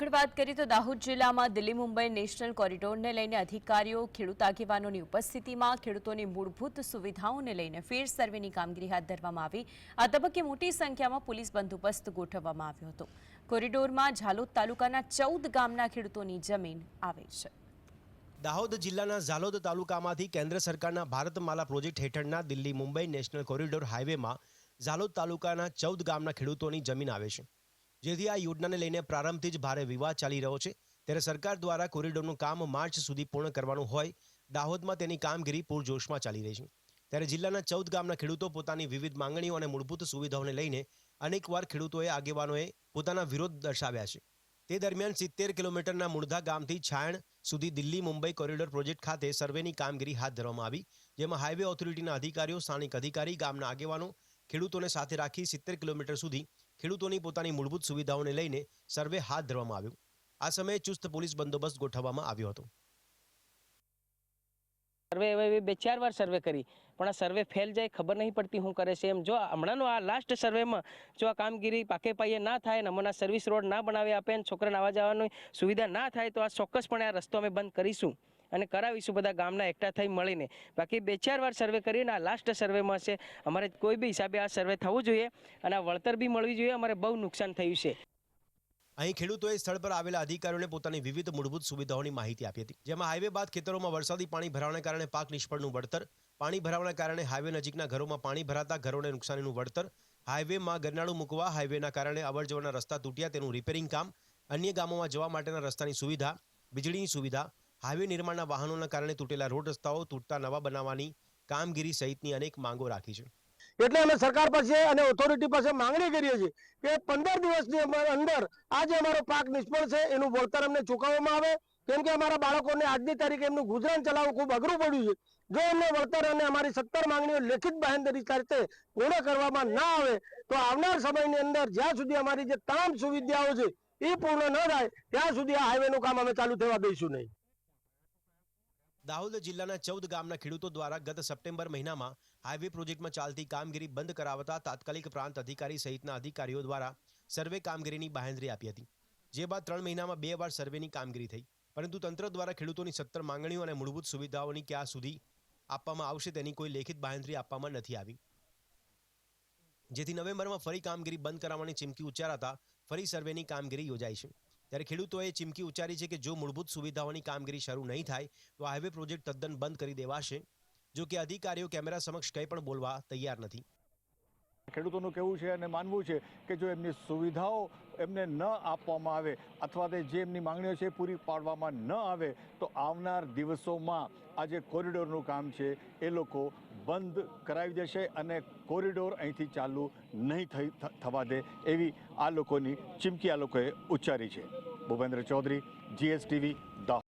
આગળ વાત કરીએ તો દાહોદ જિલ્લામાં દિલ્હી મુંબઈ નેશનલ કોરિડોરને લઈને અધિકારીઓ, ખેડૂત આગેવાનોની ઉપસ્થિતિમાં ખેડૂતોની મૂળભૂત સુવિધાઓને લઈને ફેર સર્વેની કામગીરી હાથ ધરવામાં આવી. આ તબક્કે મોટી સંખ્યામાં પોલીસ બંદોબસ્ત ગોઠવવામાં આવ્યો હતો. કોરિડોરમાં ઝાલોદ તાલુકાના ચૌદ ગામના ખેડૂતોની જમીન આવે છે. દાહોદ જિલ્લાના ઝાલોદ તાલુકામાંથી કેન્દ્ર સરકારના ભારતમાલા પ્રોજેક્ટ હેઠળના દિલ્હી મુંબઈ નેશનલ કોરિડોર હાઈવેમાં ઝાલોદ તાલુકાના ચૌદ ગામના ખેડૂતોની જમીન આવે છે. જેથી આ યોજનાને લઈને પ્રારંભથી જ ભારે વિવાદ ચાલી રહ્યો છે. ત્યારે સરકાર દ્વારા કોરિડોરનું કામ માર્ચ સુધી પૂર્ણ કરવાનું હોય, દાહોદમાં તેની કામગીરી પૂરજોશમાં ચાલી રહી છે. ત્યારે જિલ્લાના ચૌદ ગામના ખેડૂતો પોતાની વિવિધ માંગણીઓ અને મૂળભૂત સુવિધાઓને લઈને અનેકવાર ખેડૂતોએ આગેવાનોએ પોતાના વિરોધ દર્શાવ્યા છે. તે દરમિયાન સિત્તેર કિલોમીટરના મૂળધા ગામથી છાયણ સુધી દિલ્હી મુંબઈ કોરિડોર પ્રોજેક્ટ ખાતે સર્વેની કામગીરી હાથ ધરવામાં આવી, જેમાં હાઈવે ઓથોરિટીના અધિકારીઓ, સ્થાનિક અધિકારી, ગામના આગેવાનો ખેડૂતોને સાથે રાખી સિત્તેર કિલોમીટર સુધી ખેડૂતોની પોતાની મૂળભૂત સુવિધાઓને લઈને સર્વે હાથ ધરવામાં આવ્યો. આ સમયે ચુસ્ત પોલીસ બંદોબસ્ત ગોઠવવામાં આવ્યો હતો. સર્વે બે ચાર વાર સર્વે કરી, પણ આ સર્વે ફેલ જાય ખબર નહીં પડતી શું કરે છે એમ. જો હમણાંનો આ લાસ્ટ સર્વેમાં જો આ કામગીરી પાકે પાઈએ ના થાય ને હમણાં સર્વિસ રોડ ના બનાવી આપે ને છોકરાને આવવા જવાની સુવિધા ના થાય તો આ ચોક્કસપણે આ રસ્તો અમે બંધ કરીશું. અને કરાવીશું બધા ગામના એકઠા થઈ મળીને. બાકી બે ચાર વાર સર્વે કરીને આ લાસ્ટ સર્વેમાં છે. અમારે કોઈ બી હિસાબે આ સર્વે થવું જોઈએ અને આ વળતર બી મળવી જોઈએ. અમારે બહુ નુકસાન થયું છે. અહીં ખેડૂતોએ સ્થળ પર આવેલા અધિકારીઓને પોતાની વિવિધ મૂળભૂત સુવિધાઓની માહિતી આપી હતી. જેમાં હાઈવે બાદ ખેતરોમાં વરસાદી પાણી ભરાવાને કારણે પાક નિષ્ફળનું વળતર, પાણી ભરાવાના કારણે હાઈવે નજીકના ઘરોમાં પાણી ભરાતા ઘરોને નુકસાનીનું વળતર, હાઈવેમાં ગરનાળું મૂકવા, હાઈવેના કારણે અવરજવરના રસ્તા તૂટ્યા તેનું રિપેરિંગ કામ, અન્ય ગામોમાં જવા માટેના રસ્તાની સુવિધા, વીજળીની સુવિધા હાઈવે નિર્માણના વાહનોના કારણે તૂટેલા રોડ રસ્તાઓ, તૂટતા નવા બનાવવાની કામગીરી સહિતની અનેક માંગો રાખી છે. એટલે અમે સરકાર પાસે અને ઓથોરિટી પાસે માંગણી કરીએ છીએ કે પંદર દિવસની અંદર આ જે અમારો પાક નિષ્ફળ છે, એનું વળતર અમને ચૂકવવામાં આવે. કેમ કે અમારા બાળકોને આજની તારીખે એમનું ગુજરાન ચલાવવું ખૂબ અઘરું પડ્યું છે. જો એમને વળતર અને અમારી સત્તર માંગણીઓ લેખિત બાહેંધરી સાથે પૂર્ણ કરવામાં ના આવે, તો આવનાર સમયની અંદર જ્યાં સુધી અમારી જે તમામ સુવિધાઓ છે એ પૂર્ણ ન થાય, ત્યાં સુધી આ હાઈવેનું કામ અમે ચાલુ થવા દઈશું નહીં. દાહોદ જિલ્લાના ચૌદ ગામના ખેડૂતો દ્વારા ગત સપ્ટેમ્બર મહિનામાં હાઇવે પ્રોજેક્ટમાં ચાલતી કામગીરી બંધ કરાવતા તાત્કાલિક પ્રાંત અધિકારી સહિતના અધિકારીઓ દ્વારા સર્વે કામગીરીની બાહેંધરી આપી હતી. જે બાદ ત્રણ મહિનામાં બે વાર સર્વેની કામગીરી થઈ. પરંતુ તંત્ર દ્વારા ખેડૂતોની સત્તર માંગણીઓ અને મૂળભૂત સુવિધાઓની ક્યાં સુધી આપવામાં આવશે તેની કોઈ લેખિત બાહેંધરી આપવામાં નથી આવી. જેથી નવેમ્બરમાં ફરી કામગીરી બંધ કરાવવાની ચીમકી ઉચ્ચારાતા ફરી સર્વેની કામગીરી યોજાઈ છે. ત્યારે ખેડૂતોએ ચીમકી ઉચ્ચારી છે કે જો મૂળભૂત સુવિધાઓની કામગીરી શરૂ નહીં થાય, તો હાઈવે પ્રોજેક્ટ તદ્દન બંધ કરી દેવાશે, જો કે અધિકારીઓ કેમેરા સમક્ષ કંઈ પણ બોલવા તૈયાર નથી. ખેડૂતોનું કહેવું છે અને માનવું છે કે જો એમની સુવિધાઓ એમને ન આપવામાં આવે અથવા તો જે એમની માંગણીઓ છે પૂરી પાડવામાં ન આવે, તો આવનાર દિવસોમાં આ જે કોરિડોરનું કામ છે એ લોકો બંધ કરાવી દેશે અને કોરિડોર અહીંથી ચાલુ નહીં થઈ થવા દે એવી આ લોકોની ચીમકી આ લોકોએ ઉચ્ચારી છે. ભૂપેન્દ્ર ચૌધરી, જીએસટીવી દાહોદ